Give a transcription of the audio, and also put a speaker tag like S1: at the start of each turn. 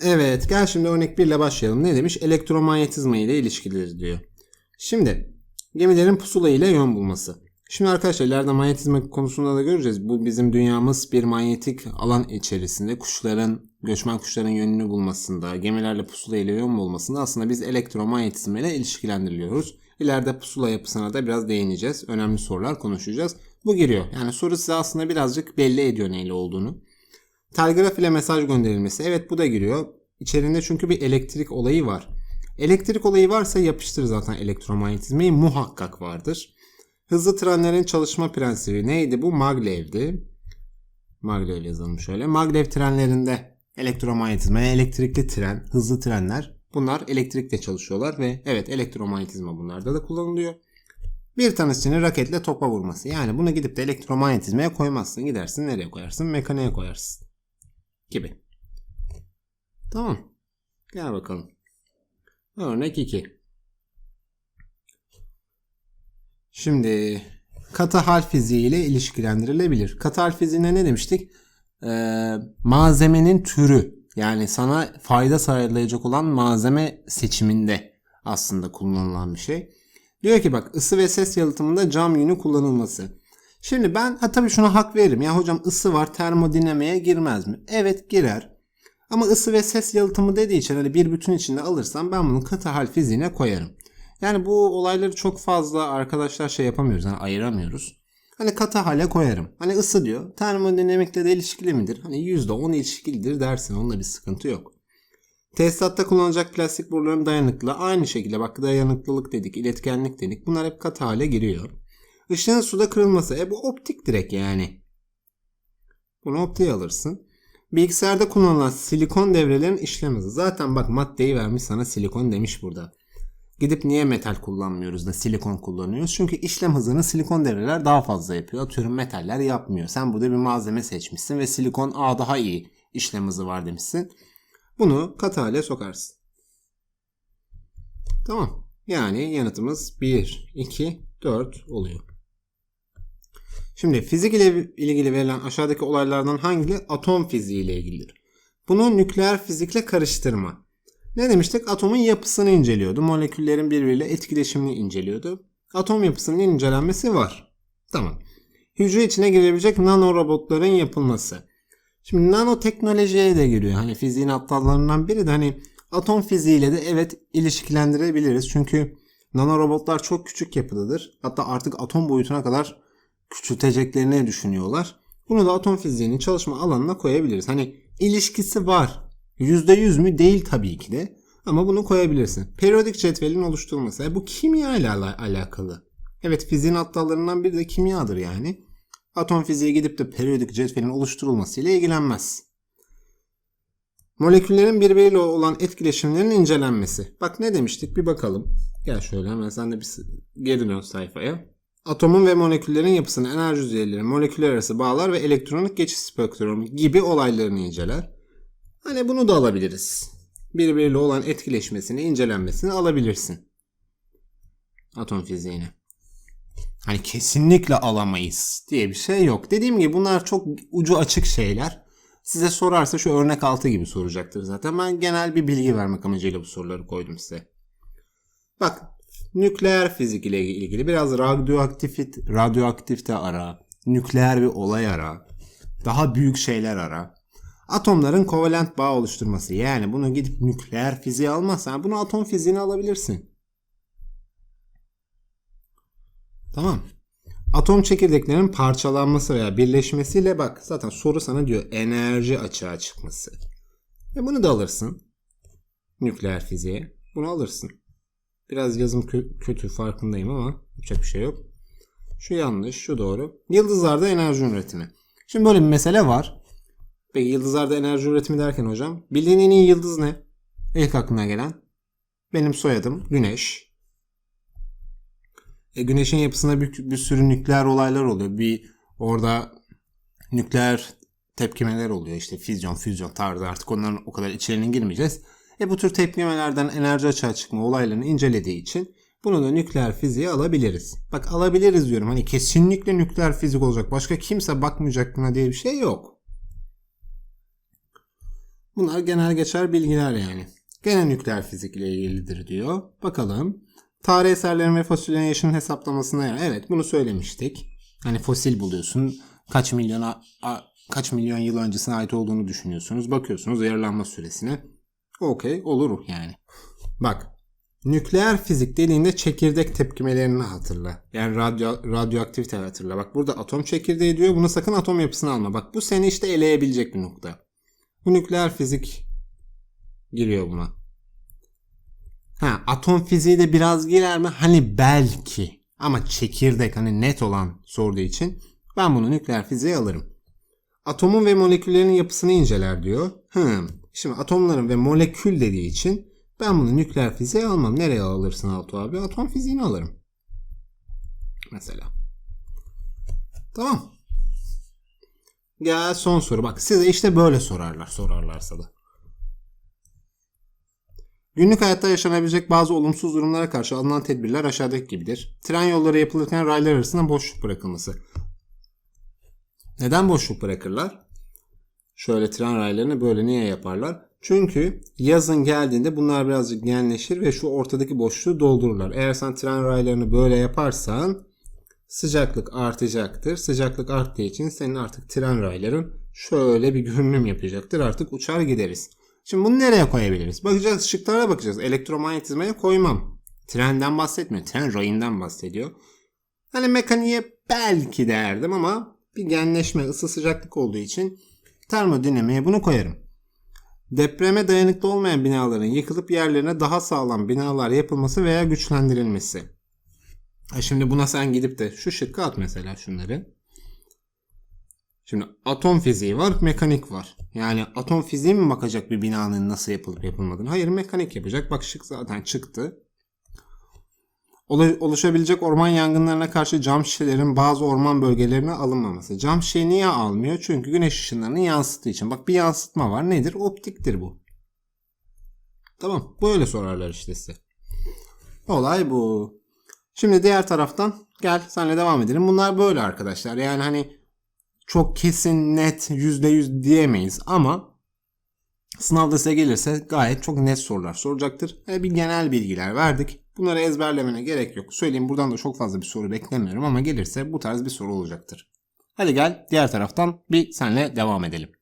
S1: Evet gel şimdi örnek 1 ile başlayalım. Ne demiş? Elektromanyetizma ile ilişkilidir diyor. Şimdi gemilerin pusula ile yön bulması. Şimdi arkadaşlar ileride manyetizma konusunda da göreceğiz. Bu bizim dünyamız bir manyetik alan içerisinde kuşların, göçmen kuşların yönünü bulmasında, gemilerle pusula ile yön bulmasında aslında biz elektromanyetizma ile ilişkilendiriliyoruz. İleride pusula yapısına da biraz değineceğiz. Önemli sorular konuşacağız. Bu giriyor. Yani soru size aslında birazcık belli ediyor neyle olduğunu. Telgraf ile mesaj gönderilmesi. Evet bu da giriyor. İçerinde çünkü bir elektrik olayı var. Elektrik olayı varsa yapıştır zaten elektromanyetizmayı muhakkak vardır. Hızlı trenlerin çalışma prensibi neydi bu? Maglev'di. Maglev yazalım şöyle. Maglev trenlerinde elektromanyetizma, elektrikli tren, hızlı trenler bunlar elektrikle çalışıyorlar ve evet elektromanyetizma bunlarda da kullanılıyor. Bir tanesini raketle topa vurması. Yani bunu gidip de elektromanyetizmaya koymazsın. Gidersin nereye koyarsın? Mekaniğe koyarsın. Gibi. Tamam. Gel bakalım. Örnek 2. Şimdi katı hal fiziği ile ilişkilendirilebilir. Katı hal fiziğine ne demiştik? Ee, malzemenin türü yani sana fayda sağlayacak olan malzeme seçiminde aslında kullanılan bir şey. Diyor ki bak ısı ve ses yalıtımında cam yünü kullanılması. Şimdi ben ha tabii şuna hak veririm. Ya hocam ısı var termodinamiğe girmez mi? Evet girer. Ama ısı ve ses yalıtımı dediği için hani bir bütün içinde alırsam ben bunu katı hal fiziğine koyarım. Yani bu olayları çok fazla arkadaşlar şey yapamıyoruz. Yani ayıramıyoruz. Hani katı hale koyarım. Hani ısı diyor. Termodinamikle de ilişkili midir? Hani %10 ilişkilidir dersin. Onunla bir sıkıntı yok. Tesisatta kullanılacak plastik boruların dayanıklılığı aynı şekilde bak dayanıklılık dedik, iletkenlik dedik. Bunlar hep katı hale giriyor. Işığın suda kırılması. E bu optik direkt yani. Bunu optiğe alırsın. Bilgisayarda kullanılan silikon devrelerin işlem hızı. Zaten bak maddeyi vermiş sana silikon demiş burada. Gidip niye metal kullanmıyoruz da silikon kullanıyoruz? Çünkü işlem hızını silikon devreler daha fazla yapıyor. Atıyorum metaller yapmıyor. Sen burada bir malzeme seçmişsin ve silikon A daha iyi işlem hızı var demişsin. Bunu katı hale sokarsın. Tamam. Yani yanıtımız 1, 2, 4 oluyor. Şimdi fizik ile ilgili verilen aşağıdaki olaylardan hangileri atom fiziği ile ilgilidir? Bunu nükleer fizikle karıştırma. Ne demiştik? Atomun yapısını inceliyordu. Moleküllerin birbiriyle etkileşimini inceliyordu. Atom yapısının incelenmesi var. Tamam. Hücre içine girebilecek nanorobotların yapılması. Şimdi nanoteknolojiye de giriyor. Hani fiziğin aptallarından biri de hani atom fiziğiyle de evet ilişkilendirebiliriz. Çünkü nanorobotlar çok küçük yapıdadır. Hatta artık atom boyutuna kadar küçülteceklerini düşünüyorlar. Bunu da atom fiziğinin çalışma alanına koyabiliriz. Hani ilişkisi var. %100 mü? Değil tabii ki de. Ama bunu koyabilirsin. Periyodik cetvelin oluşturulması. E bu kimya ile alakalı. Evet fiziğin aptallarından biri de kimyadır yani. Atom fiziği gidip de periyodik cetvelin oluşturulması ile ilgilenmez. Moleküllerin birbiriyle olan etkileşimlerinin incelenmesi. Bak ne demiştik bir bakalım. Gel şöyle hemen sen de bir geri dön sayfaya. Atomun ve moleküllerin yapısını, enerji düzeyleri, moleküller arası bağlar ve elektronik geçiş spektrumu gibi olaylarını inceler. Hani bunu da alabiliriz. Birbiriyle olan etkileşmesini, incelenmesini alabilirsin. Atom fiziğini. Hani kesinlikle alamayız diye bir şey yok. Dediğim gibi bunlar çok ucu açık şeyler. Size sorarsa şu örnek altı gibi soracaktır zaten. Ben genel bir bilgi vermek amacıyla bu soruları koydum size. Bak nükleer fizik ile ilgili biraz radyoaktifit, radyoaktifte ara, nükleer bir olay ara, daha büyük şeyler ara. Atomların kovalent bağ oluşturması yani bunu gidip nükleer fiziği almazsan bunu atom fiziğini alabilirsin. Tamam. Atom çekirdeklerinin parçalanması veya birleşmesiyle bak zaten soru sana diyor enerji açığa çıkması. E bunu da alırsın. Nükleer fiziğe. Bunu alırsın. Biraz yazım kö- kötü farkındayım ama yapacak bir şey yok. Şu yanlış, şu doğru. Yıldızlarda enerji üretimi. Şimdi böyle bir mesele var. Peki yıldızlarda enerji üretimi derken hocam bildiğin en iyi yıldız ne? İlk aklına gelen. Benim soyadım Güneş. E, güneşin yapısında bir, bir sürü nükleer olaylar oluyor. Bir orada nükleer tepkimeler oluyor. İşte füzyon, füzyon tarzı artık onların o kadar içlerine girmeyeceğiz. E bu tür tepkimelerden enerji açığa çıkma olaylarını incelediği için bunu da nükleer fiziğe alabiliriz. Bak alabiliriz diyorum. Hani kesinlikle nükleer fizik olacak. Başka kimse bakmayacak buna diye bir şey yok. Bunlar genel geçer bilgiler yani. Gene nükleer fizik ile ilgilidir diyor. Bakalım. Tarih eserlerin ve fosilyen yaşının hesaplamasına yer. Evet bunu söylemiştik. Hani fosil buluyorsun. Kaç milyon kaç milyon yıl öncesine ait olduğunu düşünüyorsunuz. Bakıyorsunuz yarılanma süresine. Okey olur yani. Bak nükleer fizik dediğinde çekirdek tepkimelerini hatırla. Yani radyo, radyoaktivite hatırla. Bak burada atom çekirdeği diyor. Bunu sakın atom yapısını alma. Bak bu seni işte eleyebilecek bir nokta. Bu nükleer fizik giriyor buna. Ha atom fiziği de biraz girer mi? Hani belki. Ama çekirdek hani net olan sorduğu için ben bunu nükleer fiziğe alırım. Atomun ve moleküllerin yapısını inceler diyor. Hmm. Şimdi atomların ve molekül dediği için ben bunu nükleer fiziğe almam. Nereye alırsın Altuğ abi? Atom fiziğini alırım. Mesela. Tamam. Gel son soru. Bak size işte böyle sorarlar. Sorarlarsa da. Günlük hayatta yaşanabilecek bazı olumsuz durumlara karşı alınan tedbirler aşağıdaki gibidir. Tren yolları yapılırken raylar arasında boşluk bırakılması. Neden boşluk bırakırlar? Şöyle tren raylarını böyle niye yaparlar? Çünkü yazın geldiğinde bunlar birazcık genleşir ve şu ortadaki boşluğu doldururlar. Eğer sen tren raylarını böyle yaparsan sıcaklık artacaktır. Sıcaklık arttığı için senin artık tren rayların şöyle bir görünüm yapacaktır. Artık uçar gideriz. Şimdi bunu nereye koyabiliriz? Bakacağız ışıklara bakacağız. Elektromanyetizmaya koymam. Trenden bahsetmiyor. Tren rayından bahsediyor. Hani mekaniğe belki derdim ama bir genleşme, ısı sıcaklık olduğu için termodinamiğe bunu koyarım. Depreme dayanıklı olmayan binaların yıkılıp yerlerine daha sağlam binalar yapılması veya güçlendirilmesi. Ha şimdi buna sen gidip de şu şıkkı at mesela şunları. Şimdi atom fiziği var, mekanik var. Yani atom fiziği mi bakacak bir binanın nasıl yapılıp yapılmadığını? Hayır mekanik yapacak. Bak şık zaten çıktı. Olu- Oluşabilecek orman yangınlarına karşı cam şişelerin bazı orman bölgelerine alınmaması. Cam şişeyi niye almıyor? Çünkü güneş ışınlarını yansıttığı için. Bak bir yansıtma var. Nedir? Optiktir bu. Tamam. Böyle sorarlar işte size. Olay bu. Şimdi diğer taraftan gel senle devam edelim. Bunlar böyle arkadaşlar. Yani hani çok kesin net %100 diyemeyiz ama sınavda size gelirse gayet çok net sorular soracaktır. E, bir genel bilgiler verdik. Bunları ezberlemene gerek yok. Söyleyeyim buradan da çok fazla bir soru beklemiyorum ama gelirse bu tarz bir soru olacaktır. Hadi gel diğer taraftan bir senle devam edelim.